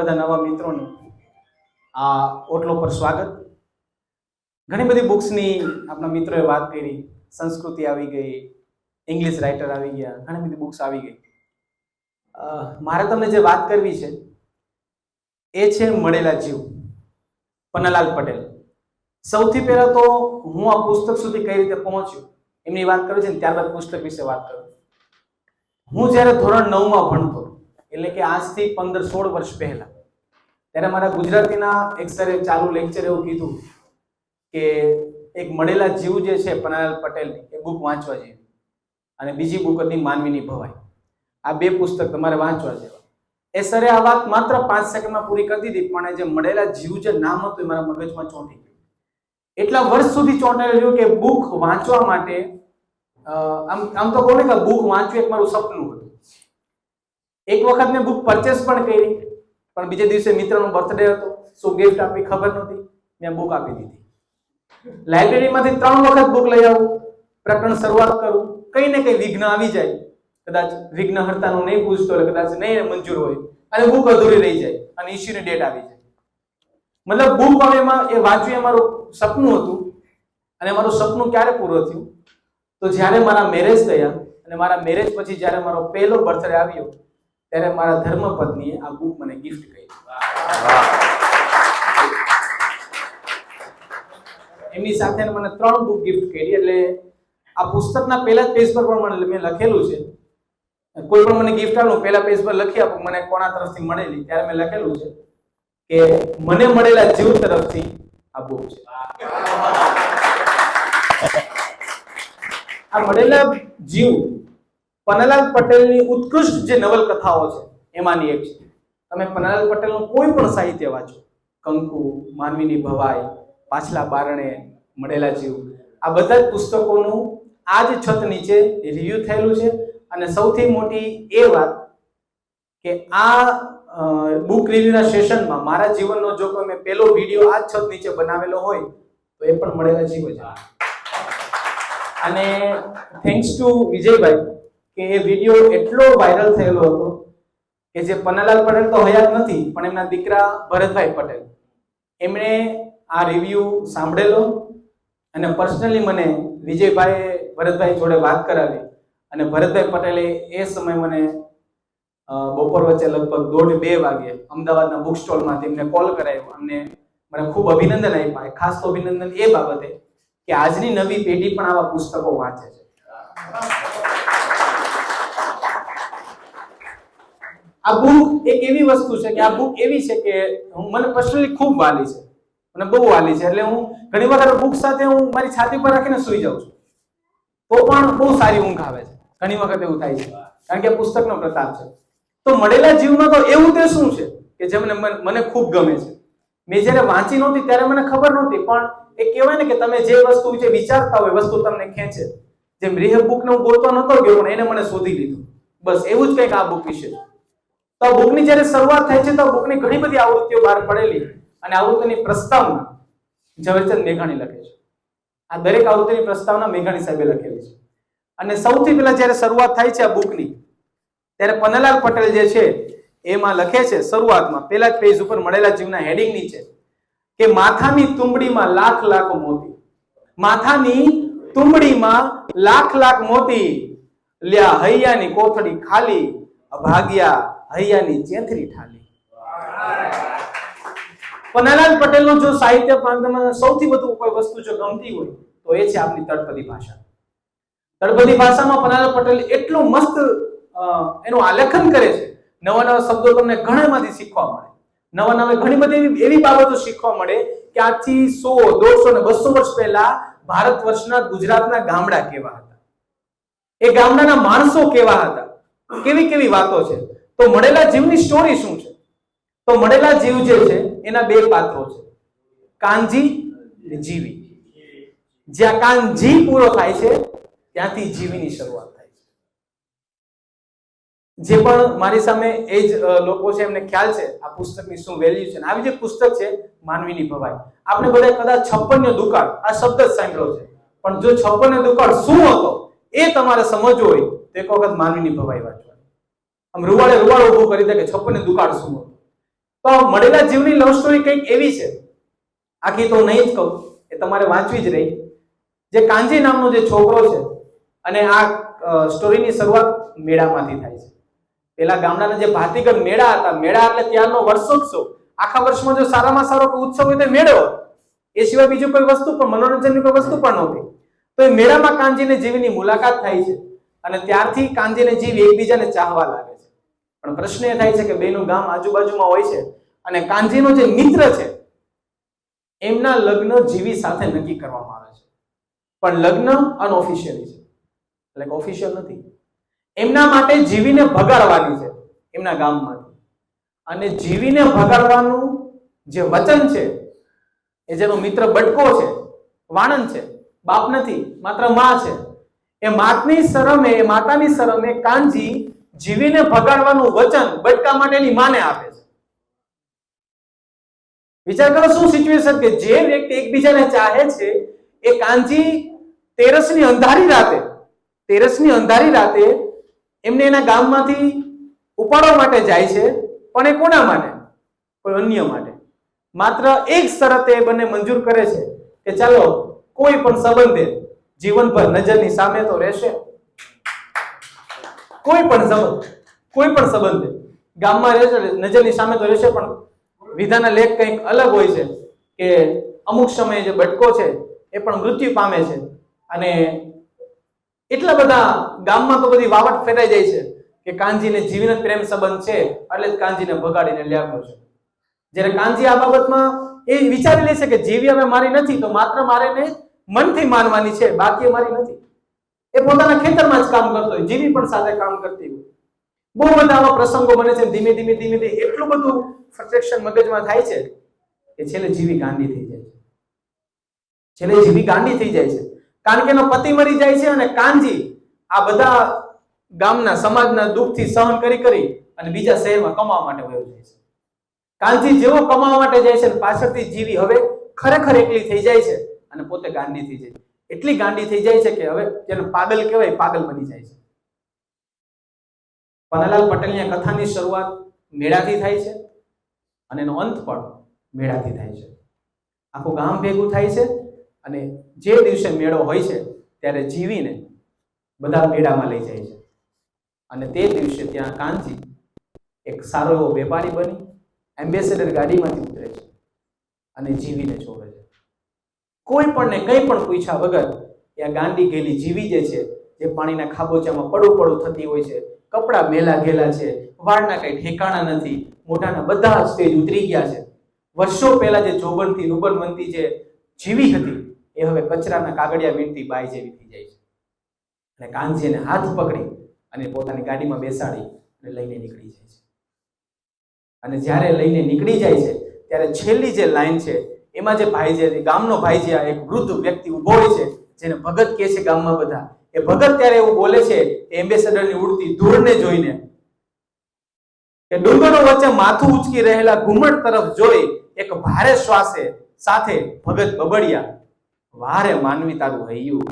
બધા નવા મિત્રોનું આ ઓટલો પર સ્વાગત. ઘણી બધી બુક્સની આપણા મિત્રોએ વાત કરી, સંસ્કૃતિ આવી ગઈ ઇંગ્લિશ રાઇટર આવી ગયા, ઘણી બધી બુક્સ આવી ગઈ. મારે તમને જે વાત કરવી છે, એ છે મળેલા જીવ, પન્નાલાલ પટેલ. સૌથી પહેલાં તો હું આ પુસ્તક સુધી કઈ રીતે પહોંચ્યો, એમની વાત કરું છે ને ત્યારબાદ પુસ્તક વિશે વાત કરું. હું જ્યારે ધોરણ નવમાં ભણતો, એટલે કે આજથી પંદર સોળ વર્ષ પહેલા ત્યારે મારા ગુજરાતીના એક સરે ચાલુ લેક્ચર એવું કીધું કે એક મળેલા જીવ જે છે પન્નાલાલ પટેલની, એ બુક વાંચવા જેવી. અને બીજી બુક હતી માનવીની ભવાઈ. આ બે પુસ્તક તમારે વાંચવા જેવા. એ સરે આ વાત માત્ર પાંચ સેકન્ડમાં પૂરી કરી દીધી, પણ એ જે મળેલા જીવ જે નામ હતું એ મારા મગજમાં ચોંટી ગયું. એટલા વર્ષ સુધી ચોંટાયેલું રહ્યું કે બુક વાંચવા માટે આમ આમ તો કહું ને કે બુક વાંચવું એક મારું સપનું હતું. એક વખત મેં બુક પરચેસ પણ કરી. પણ બીજે દિવસે મિત્રનો બર્થડે હતો શું ગિફ્ટ આપી ખબર નહોતી. મેં બુક આપી દીધી. લાઇબ્રેરીમાંથી ત્રણ વખત બુક લઈ આવું. પ્રકરણ શરૂઆત કરું. કઈ ને કઈ વિઘ્ન આવી જાય. કદાચ વિઘ્ન હર્તાનું નહીં પૂછતો હોય, કદાચ નહીં મંજૂર હોય. અને બુક અધૂરી રહી જાય અને ઇશ્યુની ડેટ આવી જાય. મતલબ બુક હવે એમાં, એ વાંચવું એ મારું સપનું હતું. અને મારું સપનું ક્યારે પૂરું થયું? તો જ્યારે મારા મેરેજ થયા અને મારા મેરેજ પછી જ્યારે મારો પહેલો બર્થડે આવ્યો ત્યારે મારા ધર્મપત્નીએ આ બુક મને ગિફ્ટ કરી. એમની સાથે મને ત્રણ બુક ગિફ્ટ કરી, એટલે આ પુસ્તકના પહેલા જ પેજ પર પણ મને, મેં લખેલું છે. કોઈ પણ મને ગિફ્ટ આપું પહેલા પેજ પર લખી આપો, મને કોના તરફથી મળેલી, ત્યારે મેં લખેલું છે કે મને મળેલા જીવ તરફથી આ બુક છે. આ મળેલા જીવ પન્નાલાલ પટેલની ઉત્કૃષ્ટ જે નવલકથાઓ છે, એમાંની એક છે. તમે પન્નાલાલ પટેલનું કોઈ પણ સાહિત્ય વાંચો, કંકુ, માનવીની ભવાઈ, પાછલા બારણે, મળેલા જીવ, આ બધા જ પુસ્તકોનું આ જ છત નીચે રિવ્યુ થયેલું છે. અને સૌથી મોટી એ વાત કે આ બુક રિવ્યુના સેશનમાં મારા જીવનનો જો કોઈ મેં પહેલો વીડિયો આ છત નીચે બનાવેલો હોય, તો એ પણ મળેલા જીવ જ. અને થેન્ક્સ ટુ વિજયભાઈ કે એ વીડિયો એટલો વાયરલ થયેલો હતો કે જે પન્નાલાલ પટેલ તો હયાત નથી, પણ એમના દીકરા ભરતભાઈ પટેલ. એમણે આ રિવ્યુ સાંભળેલો અને પર્સનલી મને વિજયભાઈએ ભરતભાઈ જોડે વાત કરાવી અને ભરતભાઈ પટેલે એ સમય મને બપોર વચ્ચે લગભગ દોઢ બે વાગે અમદાવાદના બુક સ્ટોલમાંથી એમને કોલ કરાવ્યો અમને મને ખૂબ અભિનંદન આપ્યા. ખાસ તો અભિનંદન એ બાબતે કે આજની નવી પેઢી પણ આવા પુસ્તકો વાંચે છે. આ બુક એક એવી વસ્તુ છે કે આ બુક એવી છે કે હું મને પર્સનલી ખૂબ વાલી છે. મને બહુ વાલી છે. એટલે હું ઘણી વખત બુક સાથે હું મારી છાતી પર રાખીને સૂઈ જાઉં છું. તો પણ બહુ સારી ઊંઘ આવે છે. ઘણી વખત એવું થાય છે. કારણ કે પુસ્તકનો પ્રતાપ છે. તો મળેલા જીવમાં તો એવું તે શું છે કે જે મને ખૂબ ગમે છે. મેં જ્યારે વાંચી નહોતી ત્યારે મને ખબર નહોતી, પણ એ કહેવાય ને કે તમે જે વસ્તુ વિશે વિચારતા હોય વસ્તુ તમને ખેંચે. જેમ રેહ બુકને હું ગોતવા નહોતો ગયો, પણ એને મને શોધી લીધું. બસ એવું જ કંઈક આ બુક વિશે. તો બુકની જ્યારે શરૂઆત થાય છે તો બુકની ઘણી બધી આવૃત્તિઓ બહાર પડેલી અને આવૃત્તિની પ્રસ્તાવના ઝવેરચંદ મેઘાણી લખે છે. આ દરેક આવૃત્તિની પ્રસ્તાવના મેઘાણી સાહેબે લખેલી છે. અને સૌથી પહેલા જ્યારે શરૂઆત થાય છે આ બુકની, ત્યારે પન્નાલાલ પટેલ જે છે, એમાં લખે છે શરૂઆતમાં, પહેલા જ પેજ ઉપર મળેલા જીવના હેડિંગ નીચે, કે માથાની તુંબડીમાં લાખ લાખ મોતી. માથાની તુંબડીમાં લાખ લાખ મોતી. લ્યા હૈયાની કોથળી ખાલી, અભાગ્યા હૈયાની ચેથરી ઠાલી. પન્નાલાલ પટેલનો જો સાહિત્ય પ્રાંતમાં સૌથી વધુ કોઈ વસ્તુ જો ગમતી હોય, તો એ છે આપણી તળપદી ભાષા. તળપદી ભાષામાં પન્નાલાલ પટેલ એટલું મસ્ત એનું આલેખન કરે છે. નવા નવા શબ્દો તમને ઘણામાંથી શીખવા મળે. નવા નવા ઘણી બધી એવી એવી બાબતો શીખવા મળે કે આજથી સો, દોઢસો ને બસો વર્ષ પહેલા ભારત વર્ષના ગુજરાતના ગામડા કેવા હતા. એ ગામડાના માણસો કેવા હતા? કેવી કેવી વાતો છે? તો મળેલા જીવની સ્ટોરી શું છે? તો મળેલા જીવ જે છે, એના બે પાત્રો છે. કાનજી અને જીવી. જ્યાં કાનજી પૂરો થાય છે, ત્યાંથી જીવીની શરૂઆત થાય છે. જે પણ મારી સામે એ જ લોકો છે, એમને ખ્યાલ છે, આ પુસ્તકની શું વેલ્યુ છે આવી જે પુસ્તક છે, માનવીની ભવાઈ. આપણે બધા કદાચ છપ્પનનો દુકાળ, આ શબ્દ જ સાંભળ્યો છે. પણ જો છપ્પનનો દુકાળ શું હતો, એ તમારે સમજવું હોય, તો એક વખત માનવીની ભવાઈ વાંચવાની. આમ રૂવાળે રૂવાળ ઊભું કરી દે કે છપ્પનનો દુકાળ શું તો મળેલા જીવની લવ સ્ટોરી કંઈક એવી છે. આખી તો નહીં જ કહું, એ તમારે વાંચવી જ રહી. જે કાંજી નામનો જે છોકરો છે, અને આ સ્ટોરીની શરૂઆત મેળામાંથી થાય છે. પેલા ગામડાના જે ભાતીગર મેળા હતા, મેળા એટલે ત્યારનો વર્ષોત્સવ. આખા વર્ષમાં જો સારામાં સારો ઉત્સવ હોય તો મેળો એ સિવાય બીજું કોઈ વસ્તુ પણ, મનોરંજનની કોઈ વસ્તુ પણ નહોતી. તો એ મેળામાં કાંજીને જીવીની મુલાકાત થાય છે. અને ત્યારથી કાંજીને જીવ એકબીજાને ચાહવા લાગે પણ પ્રશ્ન એ થાય છે કે બેનું ગામ આજુબાજુમાં હોય છે અને કાંજીનો જે મિત્ર છે, એમના લગ્ન જીવી સાથે નક્કી કરવામાં આવે છે. પણ લગ્ન અનઓફિશિયલી છે. એટલે ઓફિશિયલ નથી. એમના માટે જીવીને ભગાડવાની છે, એમના ગામમાંથી. અને જીવીને ભગાડવાનું જે વચન છે, એ જેનો મિત્ર બટકો છે, વાણંદ છે, બાપ નથી, માત્ર મા છે, એ માતની શરમે, માતાની શરમે કાનજી જીવીને ભગાડવાનું વચન બટકા માટેની માને આપે છે. વિચાર કરો શું સિચ્યુએશન કે જે વ્યક્તિ એકબીજાને ચાહે છે, એ કાનજી તેરસની અંધારી રાતે, તેરસની અંધારી રાતે એમને એના ગામમાંથી ઉપાડવા માટે જાય છે, પણ એ કોના માટે? કોઈ અન્ય માટે. માત્ર એક શરતે એ બંને મંજૂર કરે છે કે ચાલો કોઈ પણ સંબંધે જીવનભર નજરની સામે તો રહેશે. કોઈ પણ સંબંધ, કોઈ પણ સંબંધ. ગામમાં રહેશે નજરની સામે તો રહેશે પણ વિધાના લેખ કંઈક અલગ હોય છે કે અમુક સમયે જે બટકો છે એ પણ મૃત્યુ પામે છે. અને એટલા બધા ગામમાં તો બધી વાવટ ફેરાઈ જાય છે કે કાનજીને જીવન પ્રેમ સંબંધ છે, એટલે જ કાનજીને ભગાડીને લાવ્યો છે. જ્યારે કાનજી આ બાબતમાં એ વિચારી લે છે કે જીવી અમે મારી નથી, તો માત્ર મારે મનથી માનવાની છે, બાકી મારી નથી. એ પોતાના ખેતરમાં જ કામ કરતો હોય, જીવી પણ સાથે કામ કરતી હોય. બહુ બધા આવા પ્રસંગો બને છે ધીમે ધીમે ધીમે ધીમે એટલું બધું ફ્રસ્ટ્રેશન મગજમાં થાય છે કે છેલ્લે જીવી ગાંડી થઈ જાય છે. છેલ્લે જીવી ગાંડી થઈ જાય છે. કારણ કે એનો પતિ મરી જાય છે અને કાનજી આ બધા ગામના સમાજના દુઃખથી સહન કરી કરી અને બીજા શહેરમાં કમાવા માટે વયો જાય છે. કાનજી જેવો કમાવા માટે જાય છે પાછળથી જીવી હવે ખરેખર એકલી થઈ જાય છે અને પોતે ગાંડી થઈ જાય છે. એટલી ગાંડી થઈ જાય છે કે હવે જેને પાગલ કહેવાય પાગલ બની જાય છે. પન્નાલાલ પટેલની કથાની શરૂઆત મેળાથી થાય છે અને એનો અંત પણ મેળાથી થાય છે. આખું ગામ ભેગું થાય છે અને જે દિવસે મેળો હોય છે ત્યારે જીવીને બધા મેળામાં લઈ જાય છે. અને તે દિવસે ત્યાં કાનજી એક સારો એવો વેપારી બની, એમ્બેસેડર ગાડીમાંથી ઉતરે છે અને જીવીને છોડે છે. કોઈ પણ ને કંઈ પણ પૂછ્યા વગર એ ગાંડી ગયેલી જીવી જે છે, જે પાણીના ખાબોચામાં પડું પડું થતી હોય છે, કપડાં મેલા ઘેલા છે, વાળના કઈ ઠેકાણા નથી, મોઢાના બધા સ્ટેજ ઉતરી ગયા છે. વર્ષો પહેલા જે જોબનથી રૂબરમનથી જે જીવી હતી, એ હવે કચરાના કાગળિયા વીણતી બાઈ જેવી થઈ જાય છે. અને કાનજીને હાથ પકડી અને પોતાની ગાડીમાં બેસાડી અને લઈને નીકળી જાય છે. અને જ્યારે લઈને નીકળી જાય છે, ત્યારે છેલ્લી જે લાઈન છે એમાં જે ભાઈ જે ગામનો ભાઈ જે એક વૃદ્ધ વ્યક્તિ ઊભો હોય છે, જેને ભગત કહે છે ગામમાં બધા, એ ભગત ત્યારે એવું બોલે છે એમ્બેસેડરની ઉડતી ધૂળને જોઈને, કે ડુંગરો વચ્ચે માથું ઉચકી રહેલા ઘુમટ તરફ જોઈ એક ભારે શ્વાસે સાથે ભગત બબડિયા, વારે માનવી તારું હૈયું.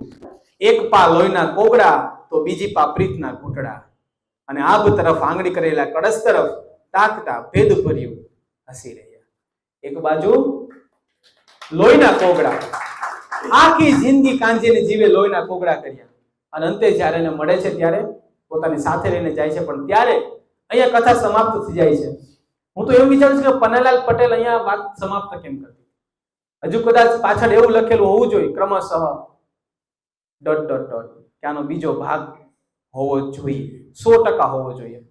એક પા લોહીના કોગડા તો બીજી પા પ્રીતના ઘૂંટડા. અને આગ તરફ આંગળી કરેલા કળશ તરફ તાકતા ભેદ ભર્યું હસી રહ્યા. એક બાજુ લોહીના કોગડા આખી જિંદગી કાંજીને જીવે લોહીના કોગડા કર્યા. અને અંતે જ્યારે એને મળે છે ત્યારે પોતાની સાથે લઈને જાય છે. પણ ત્યારે અહીંયા કથા સમાપ્ત થઈ જાય છે. હું તો એવું વિચારું છું કે પન્નાલાલ પટેલ અહીંયા વાત સમાપ્ત કેમ કરતી? હજુ કદાચ પાછળ એવું લખેલું હોવું જોઈએ, ક્રમશઃ ડોટ ડોટ ડોટ. કે બીજો ભાગ હોવો જોઈએ. સો ટકા હોવો જોઈએ.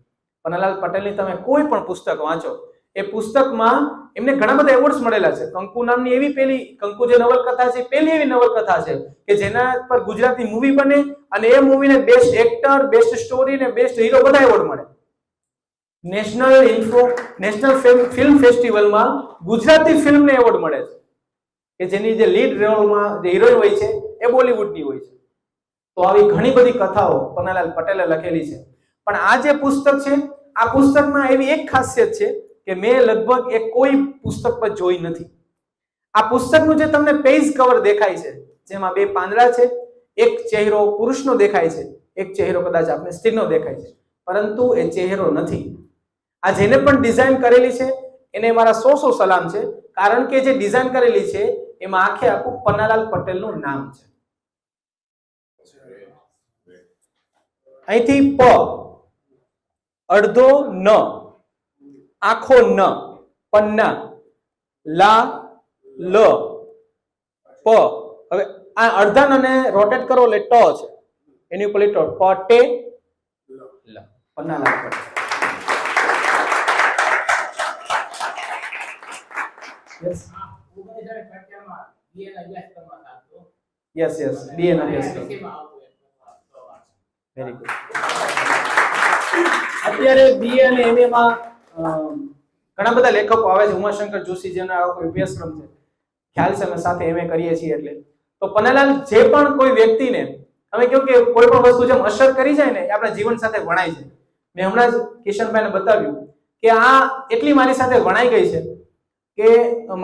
પન્નાલાલ પટેલની તમે કોઈ પણ પુસ્તક વાંચો એ પુસ્તકમાં એમને ઘણા બધા એવોર્ડ્સ મળેલા છે. કંકુ નામની એવી પેલી, કંકુ જે નવલકથા છે પેલી એવી નવલકથા છે કે જેના પર ગુજરાતી મૂવી બને અને એ મૂવીને બેસ્ટ એક્ટર બેસ્ટ સ્ટોરી ને બેસ્ટ હીરો બધા એવોર્ડ મળે. નેશનલ ઇન્ફો નેશનલ ફિલ્મ ફેસ્ટિવલમાં ગુજરાતી ફિલ્મને એવોર્ડ મળે છે. કે જેની જે લીડ રોલમાં જે હિરોઈન હોય છે, એ બોલિવૂડની હોય છે. તો આવી ઘણી બધી કથાઓ પન્નાલાલ પટેલે લખેલી છે. પણ આ જે પુસ્તક છે, આ પુસ્તકમાં એવી એક ખાસિયત છે કે મેં લગભગ એ કોઈ પુસ્તક પર જોઈ નથી. આ પુસ્તકનું જે તમને પેજ કવર દેખાય છે, જેમાં બે પાંદડા છે, એક ચહેરો પુરુષનો દેખાય છે, એક ચહેરો કદાચ આપણે સ્ત્રીનો દેખાય છે. પરંતુ એ ચહેરો નથી. આ જેને પણ ડિઝાઇન કરેલી છે, એને મારા સો સો સલામ છે, કારણ કે જે ડિઝાઇન કરેલી છે, એમાં આખે આખું પન્નાલાલ પટેલનું નામ છે. અહીંથી પ, અડધો ન. આખો ન પન્ના. લા, લ, પ. હવે આ અડધા અને રોટેટ કરો એટલે ટ છે. એની ઉપર લીટો Patel. Pannalal Patel yes yes yes BA ના યસ વેરી ગુડ અત્યારે બી અને એમએ માં ઘણા બધા લેખકો આવે છે, ઉમાશંકર જોશી જેના આવો કોઈ અભ્યાસક્રમ છે. ખ્યાલ છે, અમે સાથે એમ કરીએ છીએ એટલે. તો પન્નાલાલ જે પણ કોઈ વ્યક્તિને અમે કહ્યું કે કોઈ પણ વસ્તુ જેમ અસર કરી જાય ને, એ આપણા જીવન સાથે વણાય છે. મેં હમણાં જ કિશનભાઈને બતાવ્યું કે આ એટલી મારી સાથે વણાઈ ગઈ છે કે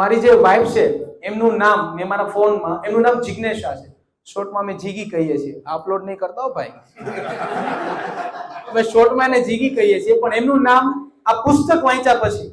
મારી જે વાઇફ છે, એમનું નામ, મેં મારા ફોનમાં, એમનું નામ જિજ્ઞેશા છે. શોર્ટમાં અમે જીગી કહીએ છીએ. અપલોડ નહીં કરતા ભાઈ. અમે શોર્ટમાં એને જીગી કહીએ છીએ, પણ એમનું નામ આ પુસ્તક વાંચ્યા પછી